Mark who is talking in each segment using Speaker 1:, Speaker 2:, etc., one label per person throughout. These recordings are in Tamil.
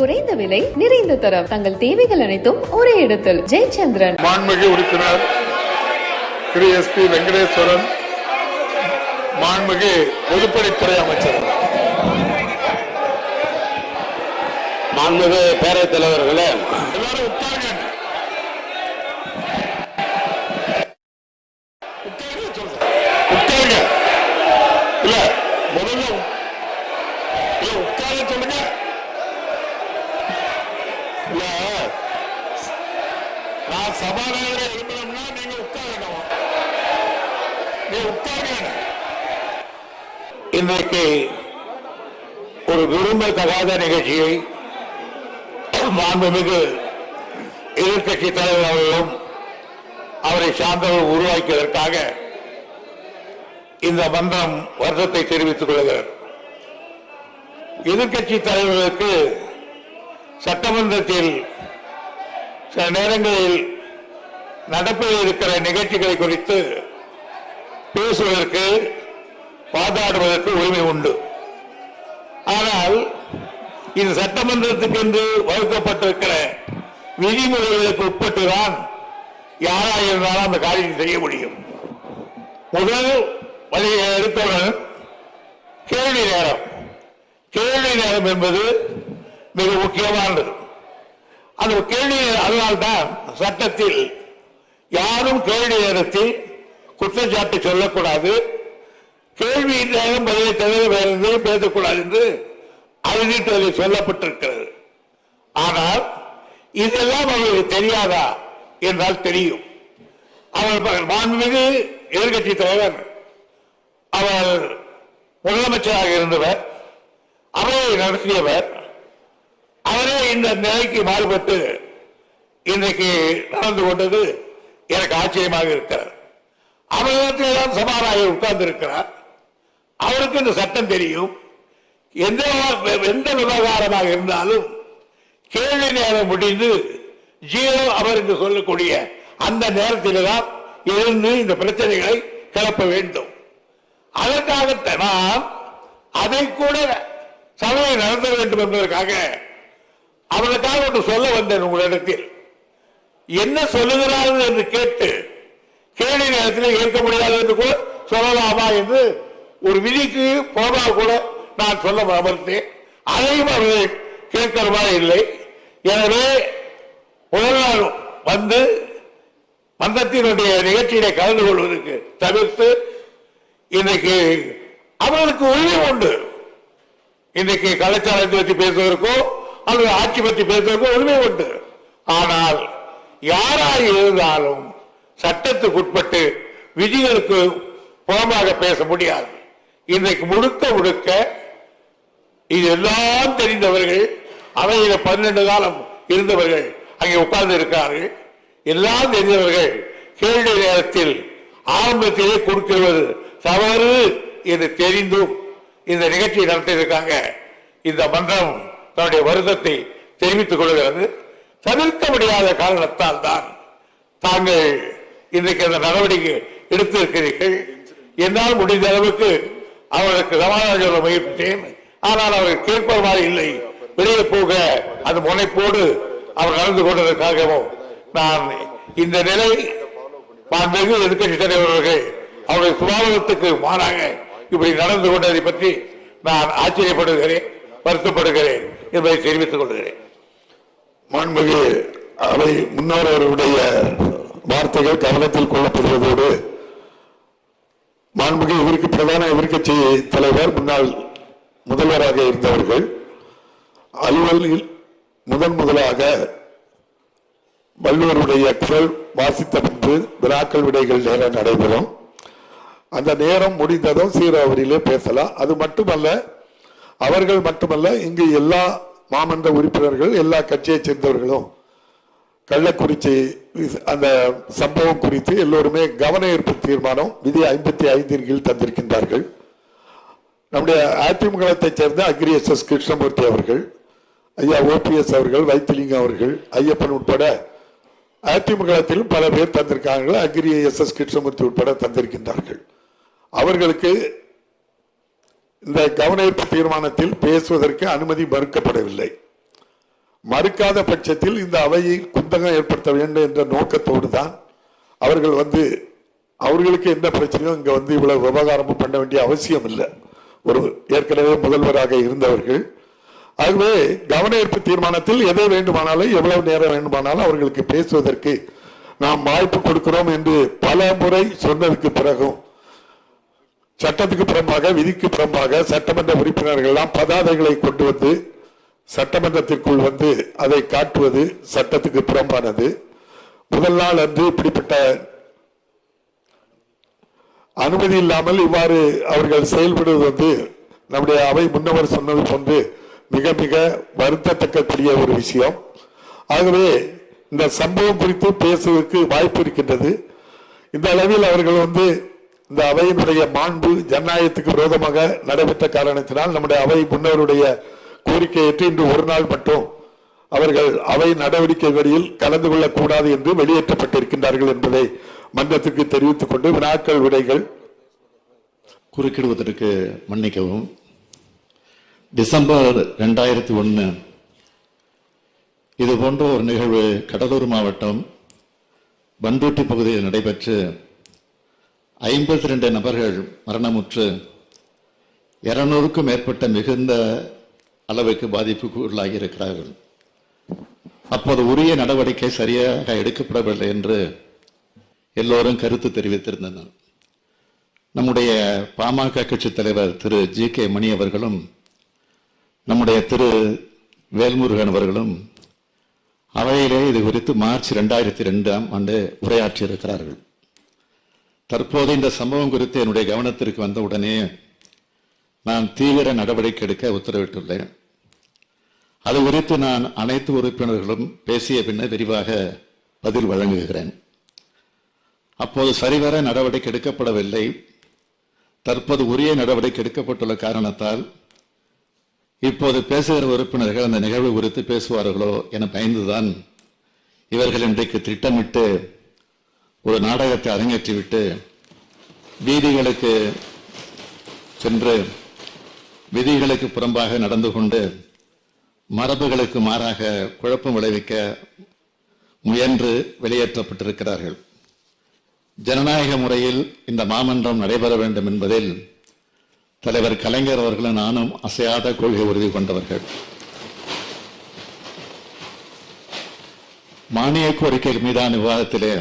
Speaker 1: குறைந்த விலை நிறைந்த தரம். தங்கள் தேவைகள் அனைத்தும் ஒரே இடத்தில். ஜெயச்சந்திரன்.
Speaker 2: மாண்புமிகு உறுப்பினர் திரு எஸ் பி வெங்கடேஸ்வரன் மாண்புமிகு பொதுப்பணித்துறை அமைச்சர்.
Speaker 3: மாண்புமிகு பேரவைத் தலைவர்களே
Speaker 2: எல்லாரும்
Speaker 3: இன்றைக்கு ஒரு விரும்பத்தகாத நிகழ்ச்சியை மாண்புமிகு எதிர்க்கட்சி தலைவர் அவர்களும் அவரை சார்ந்தவர் உருவாக்கியதற்காக இந்த மன்றம் வருத்தத்தை தெரிவித்துக் கொள்கிறார் எதிர்கட்சி தலைவர்களுக்கு சட்டமன்றத்தில் சில நேரங்களில் நடப்பில் இருக்கிற நிகழ்ச்சிகளை குறித்து பேசுவதற்கு வாதாடுவதற்கு உரிமை உண்டு. ஆனால் இது சட்டமன்றத்துக்கு என்று வகுக்கப்பட்டிருக்கிற விதிமுறைகளுக்கு உட்பட்டுதான் யாராக இருந்தாலும் அந்த காரியத்தை செய்ய முடியும். முதல் வழியை எடுத்தவுடன் கேள்வி நேரம். கேள்வி நேரம் என்பது மிக முக்கியமானது. அந்த கேள்வி அதனால்தான் சட்டத்தில் யாரும் கேள்வி நேரத்தில் குற்றச்சாட்டு சொல்லக்கூடாது. கேள்வி நேரம் பதிலை தவிர வேறு எதையும் பேசக்கூடாது என்று அறிவித்ததில் சொல்லப்பட்டிருக்கிறது. ஆனால் இதெல்லாம் அவர்களுக்கு தெரியாதா என்றால் தெரியும். அவர் மாண்புமிகு எதிர்கட்சி தலைவர் அவர் முதலமைச்சராக இருந்தவர் அவரை நடத்தியவர் அவரே இந்த நிலைக்கு மாறுபட்டு இன்றைக்கு நடந்து கொண்டது எனக்கு ஆச்சரியமாக அவர் அவரிடத்தில் தான் சபாநாயகர் உட்கார்ந்து இருக்கிறார் அவருக்கு இந்த சட்டம் தெரியும். எந்த எந்த விவகாரமாக இருந்தாலும் கேள்வி நேரம் முடிந்து ஜீரோ அவர் என்று சொல்லக்கூடிய அந்த நேரத்தில் தான் எழுந்து இந்த பிரச்சனைகளை கிளப்ப வேண்டும். அதற்காக நான் அதை கூட சபையை நடத்த வேண்டும் என்பதற்காக அவனுக்காக ஒன்று சொல்ல வந்தேன் உங்களிடத்தில். என்ன சொல்லுகிறார்கள் என்று கேட்டு கேள்வி நேரத்தில் ஏற்க முடியாது என்று கூட சொல்லலாமா என்று ஒரு விதிக்கு போனால் கூட நான் சொல்ல அமர்த்தேன் அதையும் அவர்கள் கேட்கிறவா இல்லை. எனவே முதல் நாள் வந்து மந்தத்தினுடைய நிகழ்ச்சியில கலந்து கொள்வதற்கு தவிர்த்து இன்னைக்கு அவர்களுக்கு உரிமை உண்டு. இன்னைக்கு கலாச்சாரத்தை பற்றி பேசுவதற்கோ அல்லது ஆட்சி பற்றி பேசுவதற்கோ உரிமை உண்டு. ஆனால் யாராக இருந்தாலும் சட்டத்துக்கு உட்பட்டு விதிகளுக்கு புறமாக பேச முடியாது. இன்றைக்கு முழுக்க முழுக்க இது எல்லாம் தெரிந்தவர்கள் அவையில பன்னெண்டு காலம் இருந்தவர்கள் அங்கே உட்கார்ந்து இருக்கிறார்கள் எல்லாம் தெரிந்தவர்கள் கேள்வி நேரத்தில் ஆரம்பத்திலே கொடுக்கிறது தவறு என்று தெரிந்தும் இந்த நிகழ்ச்சியை நடத்தியிருக்காங்க. இந்த மன்றம் தன்னுடைய வருத்தத்தை தெரிவித்துக் கொள்கிறது. தவிர்க்க முடியாத காரணத்தால் தான் தாங்கள் இன்றைக்கு அந்த நடவடிக்கை எடுத்திருக்கிறீர்கள். என்னால் முடிந்த அளவுக்கு அவர்களுக்கு சமாதானம் சொல்ல முயற்சித்தேன். ஆனால் அவர்கள் கேட்பது இல்லை. வெளியே போக அந்த முனைப்போடு அவர் நடந்து கொண்டதற்காகவும் நான் இந்த நிலை மாண்புமிகு எதிர்க்கட்சி தலைவர்கள் அவருடைய சுபாவத்துக்கு மாறாக இப்படி நடந்து கொண்டதை பற்றி நான் ஆச்சரியப்படுகிறேன் வருத்தப்படுகிறேன் என்பதை தெரிவித்துக் கொள்கிறேன்.
Speaker 2: மாண்புமிகு அவை முன்னோர்களுடைய வார்த்தைகள் கவனத்தில் கொள்ளப்படுவதோடு மாண்புமிகு இவருக்கு பிரதான எதிர்கட்சி தலைவர் முன்னாள் முதல்வராக இருந்தவர்கள் அலுவலில் முதன் முதலாக வள்ளுவருடைய குரல் வாசித்த பின்பு வினாக்கள் விடைகள் நேரம் நடைபெறும். அந்த நேரம் முடிந்ததும் சீராவரியிலே பேசலாம். அது மட்டுமல்ல அவர்கள் மட்டுமல்ல இங்கு எல்லா மாமன்ற உறுப்பினர்கள் எல்லா கட்சியைச் சேர்ந்தவர்களும் கள்ளக்குறிச்சி அந்த சம்பவம் குறித்து எல்லோருமே கவன ஈர்ப்பு தீர்மானம் விதி ஐம்பத்தி ஐந்தின் கீழ் தந்திருக்கின்றார்கள். நம்முடைய அதிமுகத்தைச் சேர்ந்த அக்ரி எஸ் எஸ் கிருஷ்ணமூர்த்தி அவர்கள் ஐயா ஓபிஎஸ் அவர்கள் வைத்திலிங்கம் அவர்கள் ஐயப்பன் உட்பட அதிமுகத்தில் பல பேர் தந்திருக்கார்கள். அக்ரி எஸ் எஸ் கிருஷ்ணமூர்த்தி உட்பட தந்திருக்கின்றார்கள். அவர்களுக்கு இந்த கவன ஈர்ப்பு தீர்மானத்தில் பேசுவதற்கு அனுமதி மறுக்கப்படவில்லை. மறுக்காத பட்சத்தில் இந்த அவையை குந்தகம் ஏற்படுத்த வேண்டும் என்ற நோக்கத்தோடு தான் அவர்கள் வந்து அவர்களுக்கு எந்த பிரச்சனையும் இங்கே வந்து இவ்வளவு விவகாரமும் பண்ண வேண்டிய அவசியம் இல்லை. ஒரு ஏற்கனவே முதல்வராக இருந்தவர்கள். ஆகவே கவனஈர்ப்பு தீர்மானத்தில் எதை வேண்டுமானாலும் எவ்வளவு நேரம் வேண்டுமானாலும் அவர்களுக்கு பேசுவதற்கு நாம் வாய்ப்பு கொடுக்கிறோம் என்று பல முறை சொன்னதுக்கு பிறகும் சட்டத்துக்கு புறம்பாக விதிக்கு புறம்பாக சட்டமன்ற உறுப்பினர்கள்லாம் பதாதைகளை கொண்டு வந்து சட்டமன்றத்திற்குள் வந்து அதை காட்டுவது சட்டத்துக்கு புறம்பானது. முதல் நாள் அன்று இப்படிப்பட்ட அனுமதி இல்லாமல் இவ்வாறு அவர்கள் செயல்படுவது வந்து நம்முடைய அவை முன்னவர் சொன்னது போன்று மிக மிக வருத்தத்தக்கக்கூடிய ஒரு விஷயம். ஆகவே இந்த சம்பவம் குறித்து பேசுவதற்கு வாய்ப்பு இருக்கின்றது. இந்த அளவில் அவர்கள் வந்து இந்த அவையினுடைய மாண்பு ஜனநாயகத்துக்கு விரோதமாக நடைபெற்ற காரணத்தினால் நம்முடைய அவை முன்னவருடைய கோரிக்கையற்று இன்று ஒரு நாள் மட்டும் அவர்கள் அவை நடவடிக்கைகளில் கலந்து கொள்ளக்கூடாது என்று வெளியேற்றப்பட்டிருக்கின்றார்கள் என்பதை மன்றத்திற்கு தெரிவித்துக் கொண்டு வினாக்கள் விடைகள்
Speaker 4: குறுக்கிடுவதற்கு மன்னிக்கவும். டிசம்பர் ரெண்டாயிரத்தி ஒன்று. இது போன்ற ஒரு நிகழ்வு கடலூர் மாவட்டம் பண்டூட்டி பகுதியில் நடைபெற்று ஐம்பத்தி ரெண்டு நபர்கள் மரணமுற்று இருநூறுக்கும் மேற்பட்ட மிகுந்த அளவுக்கு பாதிப்புக்கு உள்ளாகி இருக்கிறார்கள். அப்போது உரிய நடவடிக்கை சரியாக எடுக்கப்படவில்லை என்று எல்லோரும் கருத்து தெரிவித்திருந்தனர். நம்முடைய பாமக கட்சி தலைவர் திரு ஜி கே மணி அவர்களும் நம்முடைய திரு வேல்முருகன் அவர்களும் அவையிலே இது குறித்து மார்ச் ரெண்டாயிரத்தி ரெண்டாம் ஆண்டு உரையாற்றியிருக்கிறார்கள். தற்போது இந்த சம்பவம் குறித்து என்னுடைய கவனத்திற்கு வந்த உடனே நான் தீவிர நடவடிக்கை எடுக்க உத்தரவிட்டுள்ளேன். அது குறித்து நான் அனைத்து உறுப்பினர்களும் பேசிய பின்னர் விரிவாக பதில் வழங்குகிறேன். அப்போது சரிவர நடவடிக்கை எடுக்கப்படவில்லை. தற்போது உரிய நடவடிக்கை எடுக்கப்பட்டுள்ள காரணத்தால் இப்போது பேசுகிற உறுப்பினர்கள் அந்த நிகழ்வு குறித்து பேசுவார்களோ என பயந்துதான் இவர்கள் இன்றைக்கு திட்டமிட்டு ஒரு நாடகத்தை அரங்கேற்றிவிட்டு வீதிகளுக்கு சென்று விதிகளுக்கு புறம்பாக நடந்து கொண்டு மரபுகளுக்கு மாறாக குழப்பம் விளைவிக்க முயன்று வெளியேற்றப்பட்டிருக்கிறார்கள். ஜனநாயக முறையில் இந்த மாமன்றம் நடைபெற வேண்டும் என்பதில் தலைவர் கலைஞர் அவர்களும் நானும் அசையாத கொள்கை உறுதி கொண்டவர்கள். மானிய கோரிக்கைகள் மீதான விவாதத்திலே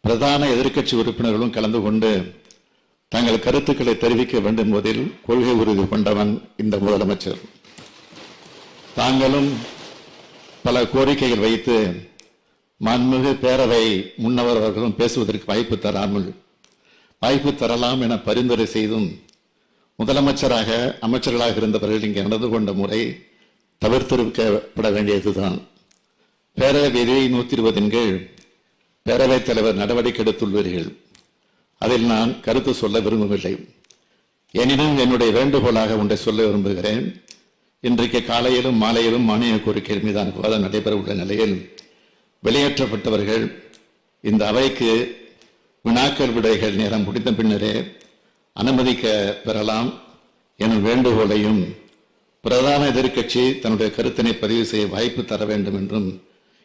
Speaker 4: பிரதான எதிர்க்கட்சி உறுப்பினர்களும் கலந்து கொண்டு தங்கள் கருத்துக்களை தெரிவிக்க வேண்டும் என்பதில் கொள்கை உறுதி கொண்டவன் இந்த முதலமைச்சர். தாங்களும் பல கோரிக்கைகள் வைத்து மன்மிகு பேரவை முன்னவர் அவர்களும் பேசுவதற்கு வாய்ப்பு தராமல் வாய்ப்பு தரலாம் என பரிந்துரை செய்தும் முதலமைச்சராக அமைச்சர்களாக இருந்தவர்கள் இங்கே நடந்து கொண்ட முறை தவிர்த்திருக்கப்பட வேண்டியதுதான். பேரவை விதி நூற்றி இருபதின் கீழ் பேரவைத் தலைவர் நடவடிக்கை எடுத்துள்ளீர்கள் அதில் நான் கருத்து சொல்ல விரும்பவில்லை. எனினும் என்னுடைய வேண்டுகோளாக ஒன்றை சொல்ல விரும்புகிறேன். இன்றைக்கு காலையிலும் மாலையிலும் மானிய கோரிக்கை மீதான விவாதம் நடைபெற உள்ள நிலையில் வெளியேற்றப்பட்டவர்கள் இந்த அவைக்கு வினாக்கள் விடைகள் நேரம் முடிந்த பின்னரே அனுமதிக்க பெறலாம் எனும் வேண்டுகோளையும் பிரதான எதிர்க்கட்சி தன்னுடைய கருத்தினை பதிவு செய்ய வாய்ப்பு தர வேண்டும் என்றும்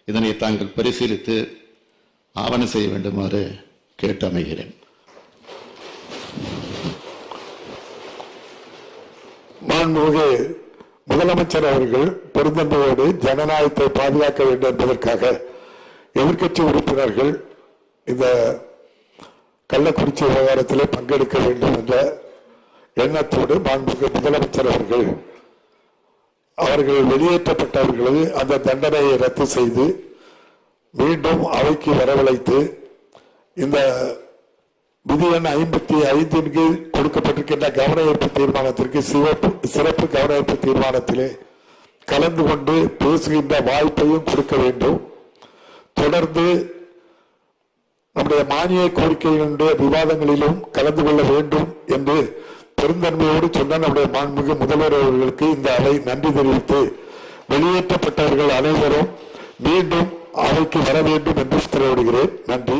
Speaker 4: இதனை தாங்கள் பரிசீலித்து ஆவணம் செய்ய வேண்டுமாறு கேட்டு அமைகிறேன்
Speaker 2: மாண்புமிகு முதலமைச்சர் அவர்கள் பெருந்தன்மையோடு ஜனநாயகத்தை பாதுகாக்க வேண்டும் என்பதற்காக எதிர்க்கட்சி உறுப்பினர்கள் இந்த கள்ளக்குறிச்சி விவகாரத்தில் பங்கெடுக்க வேண்டும் என்ற எண்ணத்தோடு மாண்புமிகு முதலமைச்சர் அவர்கள் அவர்கள் வெளியேற்றப்பட்டவர்களது அந்த தண்டனையை ரத்து செய்து மீண்டும் அவைக்கு வரவழைத்து இந்த விதி எண் ஐம்பத்தி ஐந்தின் கீழ் கொடுக்கப்பட்டிருக்கின்ற கவன ஈர்ப்பு தீர்மானத்திற்கு சிவப்பு சிறப்பு கவன ஈர்ப்பு தீர்மானத்திலே கலந்து கொண்டு பேசுகின்ற வாய்ப்பையும் கொடுக்க வேண்டும். தொடர்ந்து நம்முடைய மானிய கோரிக்கைகளுடைய விவாதங்களிலும் கலந்து கொள்ள வேண்டும் என்று பெருந்தன்மையோடு சொன்ன நம்முடைய மாண்புமிகு முதல்வர் அவர்களுக்கு இந்த அவை நன்றி தெரிவித்து வெளியேற்றப்பட்டவர்கள் அனைவரும் மீண்டும் அவைக்கு வர வேண்டும் என்று உத்தரவிடுகிறேன். நன்றி.